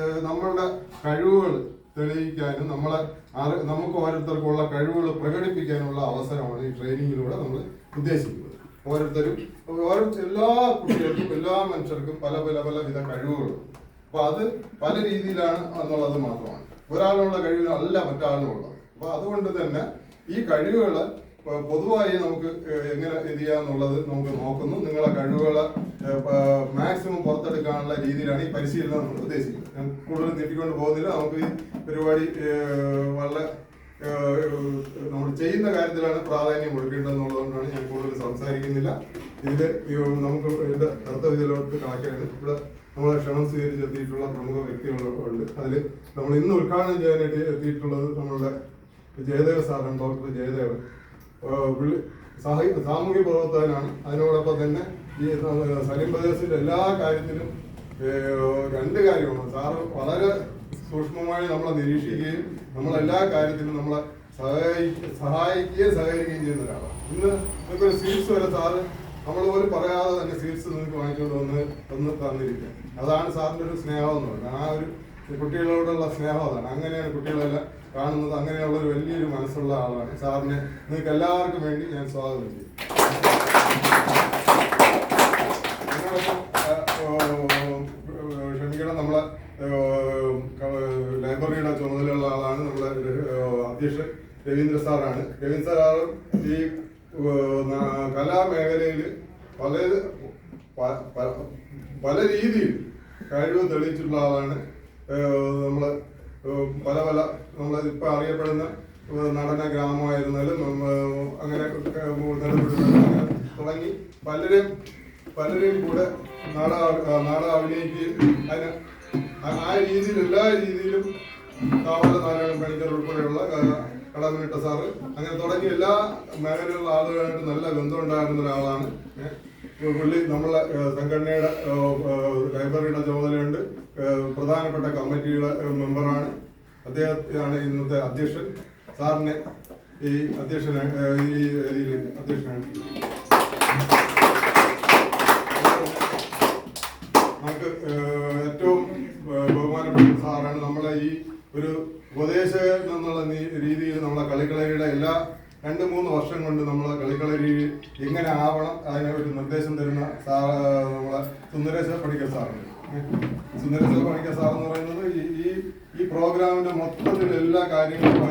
നമ്മളുടെ കഴിവുകൾ തെളിയിക്കാനും നമ്മളെ നമുക്ക് ഓരോരുത്തർക്കുള്ള കഴിവുകൾ പ്രകടിപ്പിക്കാനുള്ള അവസരമാണ് ഈ ട്രെയിനിങ്ങിലൂടെ നമ്മൾ ഉദ്ദേശിക്കുന്നത്. ഓരോരുത്തരും ഓരോ എല്ലാ കുട്ടികൾക്കും എല്ലാ മനുഷ്യർക്കും പല പല പല വിധ കഴിവുകളുണ്ട്. അപ്പൊ അത് പല രീതിയിലാണ് എന്നുള്ളത് മാത്രമാണ്. ഒരാളുള്ള കഴിവിനല്ല മറ്റാളിനുള്ളത്. അപ്പൊ അതുകൊണ്ട് തന്നെ ഈ കഴിവുകൾ പൊതുവായി നമുക്ക് എങ്ങനെ ഇത് ചെയ്യാന്നുള്ളത് നമുക്ക് നോക്കുന്നു. നിങ്ങളെ കഴിവുകളെ പുറത്തെടുക്കാനുള്ള രീതിയിലാണ് ഈ പരിശീലനം നമ്മൾ ഉദ്ദേശിക്കുന്നത്. ഞാൻ കൂടുതൽ നീട്ടിക്കൊണ്ട് പോകുന്നില്ല. നമുക്ക് ഈ പരിപാടി വളരെ നമ്മൾ ചെയ്യുന്ന കാര്യത്തിലാണ് പ്രാധാന്യം കൊടുക്കേണ്ടതെന്നുള്ളതുകൊണ്ടാണ് ഞാൻ കൂടുതൽ സംസാരിക്കുന്നില്ല. ഇതിൽ ഈ നമുക്ക് ഇതിന്റെ കർത്തവ്യത്തിലോട്ട് കണക്കാണ് ഇവിടെ നമ്മളെ ക്ഷണം സ്വീകരിച്ചെത്തിയിട്ടുള്ള പ്രമുഖ വ്യക്തികളുണ്ട്. അതിൽ നമ്മൾ ഇന്ന് ഉദ്ഘാടനം ചെയ്യാനായിട്ട് എത്തിയിട്ടുള്ളത് നമ്മളുടെ ജയദേവ സാറാണ് ഡോക്ടർ ജയദേവൻ. ഏഹ് പുള്ളി സാഹി സാമൂഹ്യ പ്രവർത്തകനാണ്. അതിനോടൊപ്പം തന്നെ ഈ സലീം പ്രദേശത്തിന്റെ എല്ലാ കാര്യത്തിലും രണ്ട് കാര്യമാണ്. സാറ് വളരെ സൂക്ഷ്മമായി നമ്മളെ നിരീക്ഷിക്കുകയും നമ്മളെല്ലാ കാര്യത്തിലും നമ്മളെ സഹായി സഹായിക്കുകയും സഹകരിക്കുകയും ചെയ്യുന്ന ഒരാളാണ്. ഇന്ന് നിങ്ങൾക്കൊരു സീറ്റ്സ് വരെ സാറ്. നമ്മൾ പോലും പറയാതെ തന്നെ സീറ്റ്സ് നിങ്ങൾക്ക് വാങ്ങിച്ചുകൊണ്ട് വന്ന് തന്ന് തന്നിരിക്കുക അതാണ് സാറിന്റെ ഒരു സ്നേഹം എന്ന് പറയുന്നത്. ആ ഒരു കുട്ടികളോടുള്ള സ്നേഹം അതാണ്. അങ്ങനെയാണ് കുട്ടികളെല്ലാം കാണുന്നത്. അങ്ങനെയുള്ള ഒരു വലിയൊരു മനസ്സുള്ള ആളാണ് സാറിനെ. നിങ്ങൾക്ക് എല്ലാവർക്കും വേണ്ടി ഞാൻ സ്വാഗതം ചെയ്യും ക്ഷമിക്കണം. നമ്മളെ ലൈബ്രറിയുടെ ചുമതലയുള്ള ആളാണ് നമ്മുടെ അധ്യക്ഷൻ രവീന്ദ്ര സാറാണ്. രവീന്ദ്ര സാറും ഈ കലാമേഖലയിൽ പല പല രീതിയിൽ കഴിവ് തെളിയിച്ചിട്ടുള്ള ആളാണ്. ഏഹ്, പല പല നമ്മൾ ഇപ്പൊ അറിയപ്പെടുന്ന നടന ഗ്രാമമായിരുന്നാലും അങ്ങനെ തുടങ്ങി പലരും പലരെയും കൂടെ നാടകം നാടകം അഭിനയിക്കുകയും അതിന് ആ- രീതിയിൽ എല്ലാ രീതിയിലും കാവല നാരായണൻ പണിക്കർ ഉൾപ്പെടെയുള്ള കടമിട്ട സാറ് അങ്ങനെ തുടങ്ങി എല്ലാ മേഖലയിലുള്ള ആളുകളായിട്ട് നല്ല ബന്ധം ഉണ്ടായിരുന്ന ഒരാളാണ്. പുള്ളി നമ്മളെ സംഘടനയുടെ ലൈബ്രറിയുടെ ചുമതലയുണ്ട്. പ്രധാനപ്പെട്ട കമ്മിറ്റിയുടെ മെമ്പറാണ്. അദ്ദേഹത്തെയാണ് ഇന്നത്തെ അധ്യക്ഷൻ. സാറിനെ ഈ അധ്യക്ഷനെ ഈ അധ്യക്ഷനാണ്. നമുക്ക് ഏറ്റവും ബഹുമാനപ്പെട്ട സാറാണ് നമ്മളെ ഈ ഒരു ഉപദേശകൻ എന്നുള്ള രീതിയിൽ നമ്മളെ കളിക്കളരിയുടെ എല്ലാ രണ്ട് മൂന്ന് വർഷം കൊണ്ട് നമ്മളെ കളിക്കളരി എങ്ങനെ ആവണം അതിനെ ഒരു നിർദ്ദേശം തരുന്ന നമ്മളെ സുന്ദരേശ പണിക്കർ സാറുണ്ട്. സുന്ദരേശ പണിക്കർ സാർ എന്ന് പറയുന്നത് ഈ ഈ പ്രോഗ്രാമിന്റെ മൊത്തത്തിൽ എല്ലാ കാര്യങ്ങളും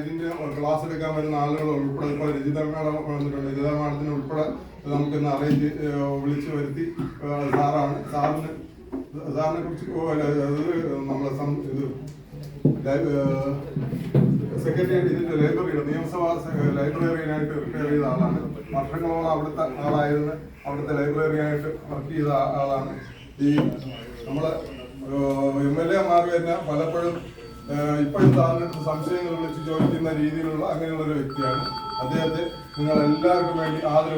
ഇതിന്റെ ക്ലാസ് എടുക്കാൻ വരുന്ന ആളുകൾ ഉൾപ്പെടെ ഇപ്പോൾ രജിത മേഡം വന്നിട്ടുണ്ട്. രജിത മേഡത്തിന് ഉൾപ്പെടെ നമുക്കിന്ന് അറേഞ്ച് വിളിച്ചു വരുത്തി സാറാണ്. സാറിന് സാറിനെ കുറിച്ച് നമ്മളെ ഇത് സെക്രട്ടേറിയറ്റ് ഇതിന്റെ ലൈബ്രറിയുടെ നിയമസഭാ ലൈബ്രറിയനായിട്ട് റിട്ടയർ ചെയ്ത ആളാണ്. വർഷങ്ങളോളം അവിടുത്തെ ആളായിരുന്നു. അവിടുത്തെ ലൈബ്രറിയായിട്ട് വർക്ക് ചെയ്ത ആളാണ്. ഈ നമ്മൾ എം എൽ എ മാർ തന്നെ പലപ്പോഴും ഇപ്പോഴത്തെ ഇപ്പോഴും സാറിന് സംശയങ്ങൾ വിളിച്ച് ചോദിക്കുന്ന രീതിയിലുള്ള അങ്ങനെയുള്ള ഒരു വ്യക്തിയാണ്. അദ്ദേഹത്തെ നിങ്ങൾ എല്ലാവർക്കും വേണ്ടി ആദരവ്